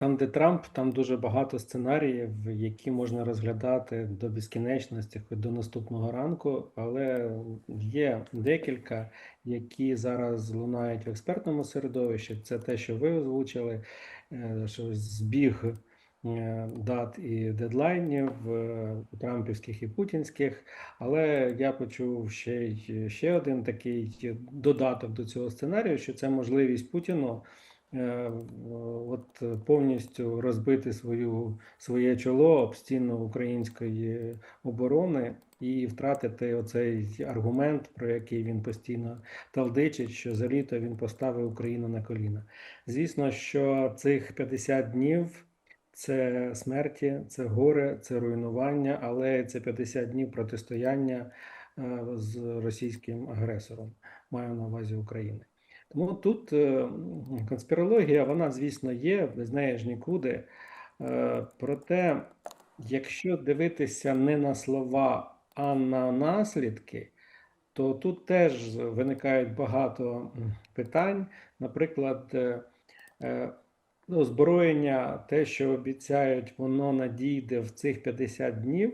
Там, де Трамп, там дуже багато сценаріїв, які можна розглядати до безкінечності, хоч до наступного ранку, але є декілька, які зараз лунають в експертному середовищі. Це те, що ви озвучили, е, що збіг е, дат і дедлайнів е, трампівських і путінських. Але я почув ще ще один такий додаток до цього сценарію, що це можливість Путіну от повністю розбити свою, своє чоло об стіну української оборони і втратити оцей аргумент, про який він постійно талдичить, що за літо він поставив Україну на коліна. Звісно, що цих 50 днів. Це смерті, це горе, це руйнування, але це 50 днів протистояння е, з російським агресором, маю на увазі України. Тому тут е, конспірологія, вона, звісно, є, без неї ж нікуди. Е, Проте, якщо дивитися не на слова, а на наслідки, то тут теж виникають багато питань. Наприклад, е, ну, озброєння, те, що обіцяють, воно надійде в цих 50 днів,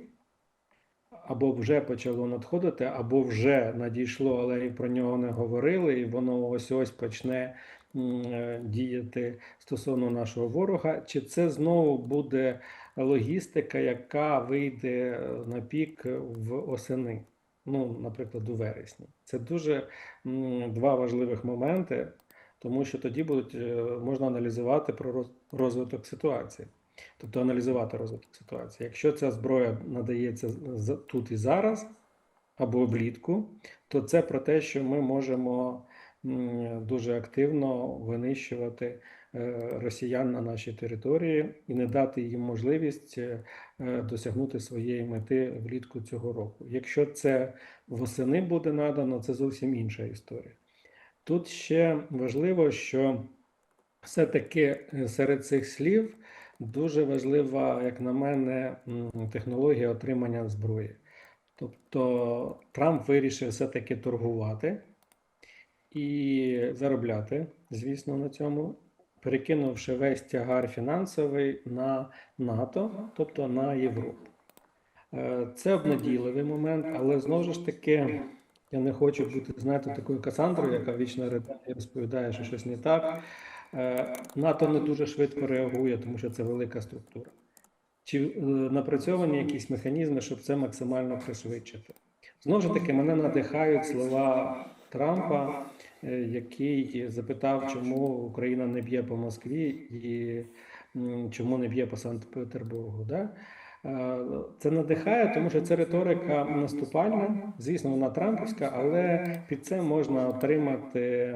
або вже почало надходити, або вже надійшло, але про нього не говорили, і воно ось ось почне е, діяти стосовно нашого ворога. Чи це знову буде логістика, яка вийде е, на пік в осени? Ну, наприклад, у вересні. Це дуже два важливих моменти, тому що тоді будуть е, можна аналізувати про розвиток ситуації. Тобто аналізувати розвиток ситуації. Якщо ця зброя надається тут і зараз, або влітку, то це про те, що ми можемо дуже активно винищувати е, росіян на нашій території і не дати їм можливість е, досягнути своєї мети влітку цього року. Якщо це восени буде надано, це зовсім інша історія. Тут ще важливо, що все-таки е, серед цих слів дуже важлива, як на мене, технологія отримання зброї. Тобто Трамп вирішив все-таки торгувати і заробляти, звісно, на цьому, перекинувши весь тягар фінансовий на НАТО, тобто на Європу. Е, Це обнадійливий момент, але знову ж таки, я не хочу бути, знаєте, такою Касандрою, яка вічно розповідає, що щось не так. Е, НАТО не дуже швидко реагує, тому що це велика структура. Чи е, напрацьовані якісь механізми, щоб це максимально пришвидшити? Знову ж таки, мене надихають слова Трампа, е, який запитав, чому Україна не б'є по Москві і чому не б'є по Санкт-Петербургу. Да? Це надихає, тому що це риторика наступальна. Звісно, вона трампівська, але під це можна отримати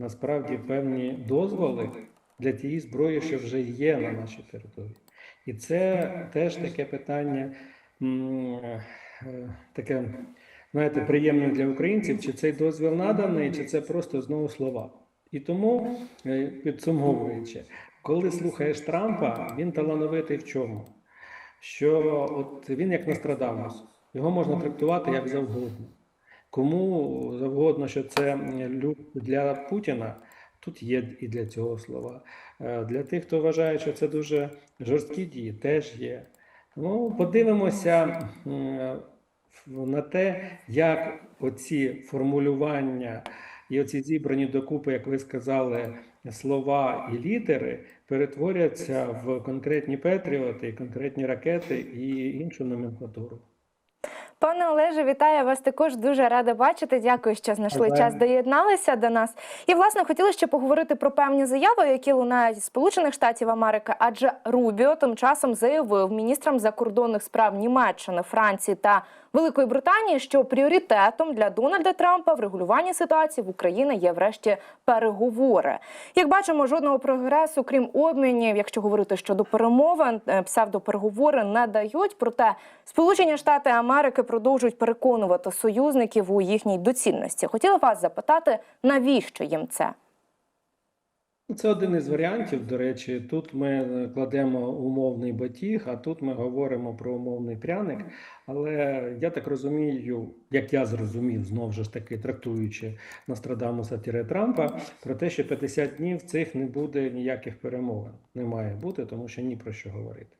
насправді певні дозволи для тієї зброї, що вже є на нашій території. І це теж таке питання, е, таке, знаєте, приємне для українців, чи цей дозвіл наданий, чи це просто знову слова. І тому, е, підсумовуючи, коли слухаєш Трампа, він талановитий в чому? Що от він як Нострадамус, його можна трактувати як завгодно. Кому завгодно, що це люд для Путіна, тут є і для цього слова. Е, Для тих, хто вважає, що це дуже жорсткі дії, теж є. Тому подивимося на те, як оці формулювання і оці зібрані докупи, як ви сказали, слова і літери перетворяться в конкретні патріоти, і конкретні ракети і іншу номенклатуру. Пане Олеже, вітаю вас також. Дуже рада бачити. Дякую, що знайшли Добре. час, доєдналися до нас. І власне хотіли ще поговорити про певні заяви, які лунають з Сполучених Штатів Америки. Адже Рубіо тим часом заявив міністрам закордонних справ Німеччини, Франції та Великої Британії, що пріоритетом для Дональда Трампа в регулюванні ситуації в Україні є врешті переговори. Як бачимо, жодного прогресу, крім обмінів, якщо говорити щодо перемовин, е, псевдопереговори не дають. Проте Сполучені Штати Америки продовжують переконувати союзників у їхній доцільності. Хотіла вас запитати, навіщо їм це? Ну, Це один із варіантів. До речі, тут ми е, кладемо умовний батіг, а тут ми говоримо про умовний пряник. Але я так розумію, як я зрозумів, знову ж таки трактуючи Нострадамуса тіре Трампа, про те, що 50 днів цих не буде ніяких перемовин. Не має бути, тому що ні про що говорити.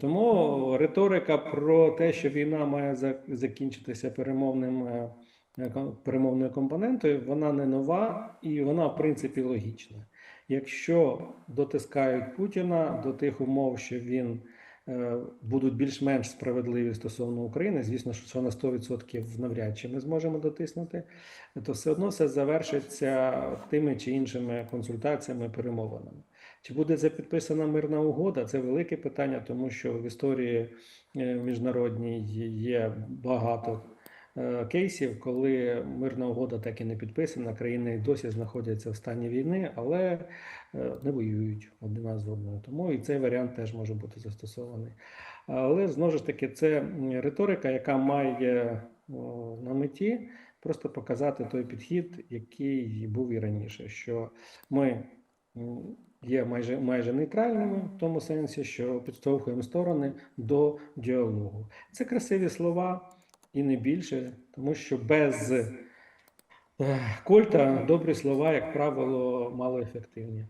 Тому риторика про те, що війна має закінчитися перемовним, ком- перемовною компонентою, вона не нова і вона, в принципі, логічна. Якщо дотискають Путіна до тих умов, що він е, будуть більш-менш справедливі стосовно України, звісно, що на 100% навряд чи ми зможемо дотиснути, то все одно все завершиться тими чи іншими консультаціями, перемовинами. Чи буде це підписана мирна угода? Це велике питання, тому що в історії е, міжнародній є багато кейсів, коли мирна угода так і не підписана, країни досі знаходяться в стані війни, але е, не воюють одна з одною. Тому і цей варіант теж може бути застосований. Але знову ж таки, це риторика, яка має на меті просто показати той підхід, який був і раніше, що ми є майже, майже нейтральними в тому сенсі, що підштовхуємо сторони до діалогу. Це красиві слова і не більше, тому що без культа кольта добрі слова, як правило, мало ефективні.